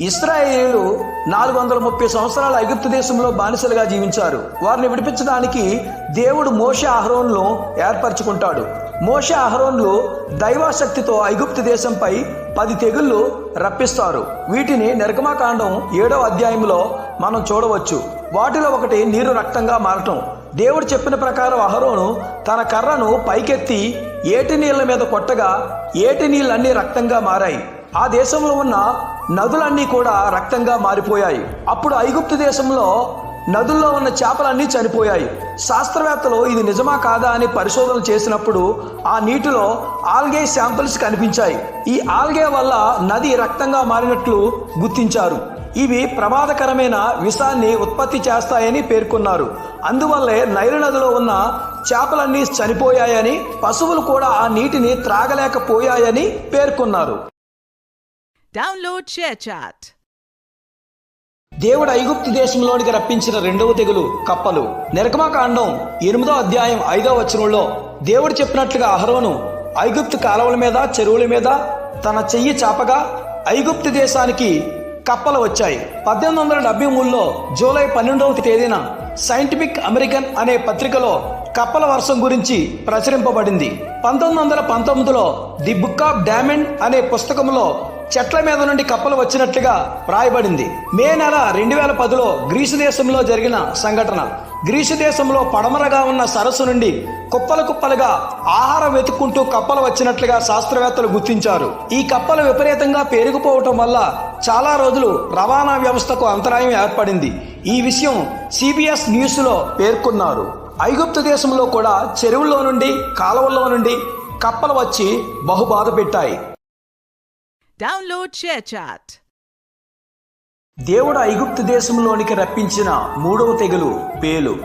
ఇస్రాయేలు నాలుగు వందల ముప్పై సంవత్సరాల ఐగుప్తు దేశంలో బానిసలుగా జీవించారు. వారిని విడిపించడానికి దేవుడు మోష అహరోన్లు ఏర్పరచుకుంటాడు. మోష అహరోన్లు దైవాశక్తితో ఐగుప్తు దేశంపై పది తెగుళ్ళు రప్పిస్తారు. వీటిని నిర్గమాకాండం ఏడవ అధ్యాయంలో మనం చూడవచ్చు. వాటిలో ఒకటి నీరు రక్తంగా మారటం. దేవుడు చెప్పిన ప్రకారం అహరోను తన కర్రను పైకెత్తి ఏటి నీళ్ళ మీద కొట్టగా ఏటి నీళ్ళన్నీ రక్తంగా మారాయి. ఆ దేశంలో ఉన్న నదులన్నీ కూడా రక్తంగా మారిపోయాయి. అప్పుడు ఐగుప్తు దేశంలో నదుల్లో ఉన్న చేపలన్నీ చనిపోయాయి. శాస్త్రవేత్తలు ఇది నిజమా కాదా అని పరిశోధన చేసినప్పుడు ఆ నీటిలో ఆల్గే శాంపిల్స్ కనిపించాయి. ఈ ఆల్గే వల్ల నది రక్తంగా మారినట్లు గుర్తించారు. ఇవి ప్రమాదకరమైన విషాన్ని ఉత్పత్తి చేస్తాయని పేర్కొన్నారు. అందువల్లే నైలు నదిలో ఉన్న చేపలన్నీ చనిపోయాయని పశువులు కూడా ఆ నీటిని త్రాగలేకపోయాయని పేర్కొన్నారు. డౌన్లోడ్ షేర్ చాట్ దేవుడు ఐగుప్తు దేశంలోనికి రప్పించిన రెండవ తెగులు కప్పలు. నిర్గమాకాండం ఎనిమిదో అధ్యాయం ఐదో వచనంలో దేవుడు చెప్పినట్లుగా అహరోను ఐగుప్తు కాలువల మీద చెరువుల మీద తన చెయ్యి చాపగా ఐగుప్తు దేశానికి కప్పలు వచ్చాయి. పద్దెనిమిది వందల డెబ్బై మూడులో జూలై పన్నెండవ తేదీన సైంటిఫిక్ అమెరికన్ అనే పత్రికలో కప్పల వర్షం గురించి ప్రచురింపబడింది. పంతొమ్మిది వందల పంతొమ్మిదిలో ది బుక్ ఆఫ్ డామండ్ అనే పుస్తకంలో చెట్ల మీద నుండి కప్పలు వచ్చినట్లుగా వ్రాయబడింది. మే నెల రెండు వేల పదిలో గ్రీసు దేశంలో జరిగిన సంఘటన. గ్రీసు దేశంలో పడమరగా ఉన్న సరస్సు నుండి కుప్పలు కుప్పలుగా ఆహారం వెతుక్కుంటూ కప్పలు వచ్చినట్లుగా శాస్త్రవేత్తలు గుర్తించారు. ఈ కప్పలు విపరీతంగా పెరిగిపోవటం వల్ల చాలా రోజులు రవాణా వ్యవస్థకు అంతరాయం ఏర్పడింది. ఈ విషయం సిబిఎస్ న్యూస్లో పేర్కొన్నారు. ఐగుప్తు దేశంలో కూడా చెరువుల్లో నుండి కాలువల్లో నుండి కప్పలు వచ్చి బహుబాధ పెట్టాయి. డౌన్లోడ్ షేర్ చాట్ దేవుడు ఐగుప్తు దేశంలోనికి రప్పించిన మూడవ తెగులు పేలు.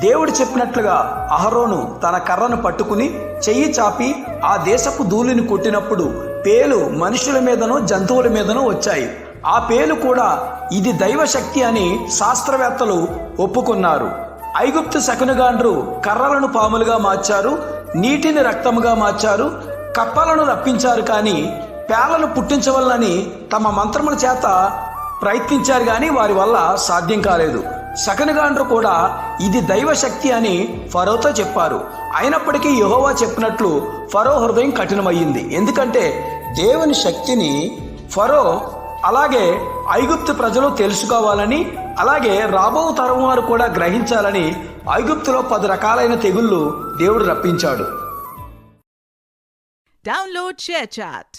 దేవుడు చెప్పినట్లుగా అహరోను తన కర్రను పట్టుకుని చెయ్యి చాపి ఆ దేశపు ధూళిని కొట్టినప్పుడు పేలు మనుషుల మీదనో జంతువుల మీదనో వచ్చాయి. ఆ పేలు కూడా ఇది దైవశక్తి అని శాస్త్రవేత్తలు ఒప్పుకున్నారు. ఐగుప్తు శకునగాండ్రు కర్రలను పాములుగా మార్చారు నీటిని రక్తముగా మార్చారు కప్పలను రప్పించారు కానీ పేలను పుట్టించవల్లని తమ మంత్రముల చేత ప్రయత్నించారు కానీ వారి వల్ల సాధ్యం కాలేదు. సకనగాండ్రు కూడా ఇది దైవశక్తి అని ఫరోతో చెప్పారు. అయినప్పటికీ యహోవా చెప్పినట్లు ఫరో హృదయం కఠినమయ్యింది. ఎందుకంటే దేవుని శక్తిని ఫరో అలాగే ఐగుప్తు ప్రజలు తెలుసుకోవాలని అలాగే రాబో తరం వారు కూడా గ్రహించాలని ఐగుప్తులో పది రకాలైన తెగుళ్ళు దేవుడు రప్పించాడు. Download చాట్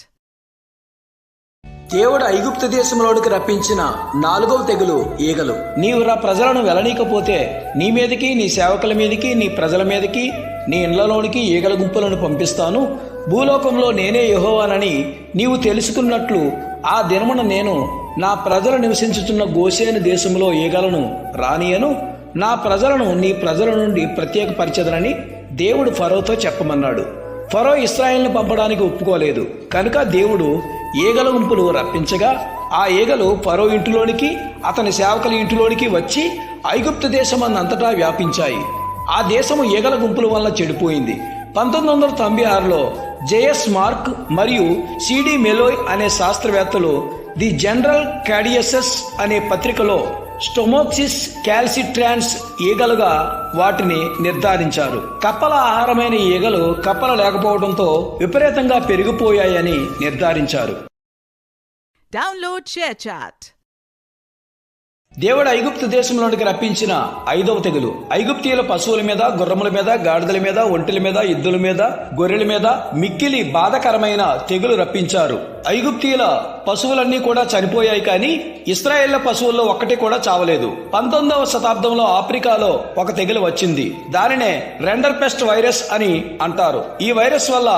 దేవుడు ఐగుప్తు దేశంలోనికి రప్పించిన నాలుగవ తెగులు ఈగలు. నీవు రా ప్రజలను వెళ్ళనీకపోతే నీ మీదకి నీ సేవకుల మీదకి నీ ప్రజల మీదకి నీ ఇండ్లలోనికి ఈగల గుంపులను పంపిస్తాను. భూలోకంలో నేనే యహోవానని నీవు తెలుసుకున్నట్లు ఆ దినమున నేను నా ప్రజలు నివసించుతున్న గోసేను దేశంలో ఈగలను రానియను. నా ప్రజలను నీ ప్రజల నుండి ప్రత్యేకపరచదనని దేవుడు ఫరోతో చెప్పమన్నాడు. ఫరో ఇస్రాయిల్ని పంపడానికి ఒప్పుకోలేదు. కనుక దేవుడు ఈగల గుంపులు రప్పించగా ఆ ఈగలు ఫరో ఇంటిలోనికి అతని సేవకుల ఇంటిలోనికి వచ్చి ఐగుప్తు దేశమన్నంతటా వ్యాపించాయి. ఆ దేశము ఈగల గుంపుల వల్ల చెడిపోయింది. పంతొమ్మిది వందల తొంభై ఆరులో జేఎస్ మార్క్ మరియు సిడి మెలోయ్ అనే శాస్త్రవేత్తలు ది జనరల్ క్యాడియసెస్ అనే పత్రికలో స్టొమోక్సిస్ క్యాల్సిట్రాన్స్ ఈగలుగా వాటిని నిర్ధారించారు. కప్పల ఆహారమైన ఈగలు కప్పలు లేకపోవడంతో విపరీతంగా పెరిగిపోయాయని నిర్ధారించారు. డౌన్లోడ్ షేర్ చాట్ దేవుడు ఐగుప్తు దేశంలోనికి రప్పించిన ఐదవ తెగులు. ఐగుప్తీయుల పశువుల మీద గుర్రముల మీద గాడిదల మీద ఒంటెల మీద ఎద్దుల మీద గొర్రెల మీద మిక్కిలి బాధకరమైన తెగులు రప్పించారు. ఐగుప్తీయుల పశువులన్నీ కూడా చనిపోయాయి కానీ ఇస్రాయేళ్ళ పశువుల్లో ఒక్కటి కూడా చావలేదు. పంతొమ్మిదవ శతాబ్దంలో ఆఫ్రికాలో ఒక తెగులు వచ్చింది. దానినే రెండర్ పెస్ట్ వైరస్ అని అంటారు. ఈ వైరస్ వల్ల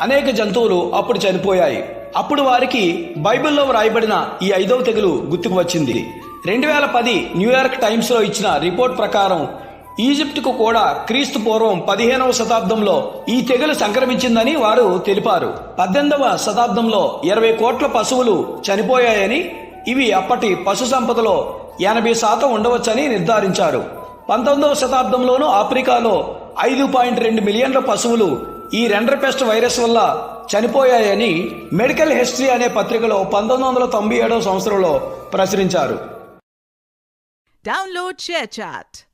అనేక జంతువులు అప్పుడు చనిపోయాయి. అప్పుడు వారికి బైబిల్లో వ్రాయబడిన ఈ ఐదవ తెగులు గుర్తుకు వచ్చింది. రెండు వేల పది న్యూయార్క్ టైమ్స్లో ఇచ్చిన రిపోర్ట్ ప్రకారం ఈజిప్టుకు కూడా క్రీస్తు పూర్వం పదిహేనవ శతాబ్దంలో ఈ తెగులు సంక్రమించిందని వారు తెలిపారు. పద్దెనిమిదవ శతాబ్దంలో ఇరవై కోట్ల పశువులు చనిపోయాయని ఇవి అప్పటి పశు సంపదలో ఎనభై శాతం ఉండవచ్చని నిర్ధారించారు. పంతొమ్మిదవ శతాబ్దంలోనూ ఆఫ్రికాలో ఐదు పాయింట్ రెండు మిలియన్ల పశువులు ఈ రెండర్ పెస్ట్ వైరస్ వల్ల చనిపోయాయని మెడికల్ హిస్టరీ అనే పత్రికలో పంతొమ్మిది వందల తొంభై ఏడవ సంవత్సరంలో ప్రచురించారు. Download ShareChat.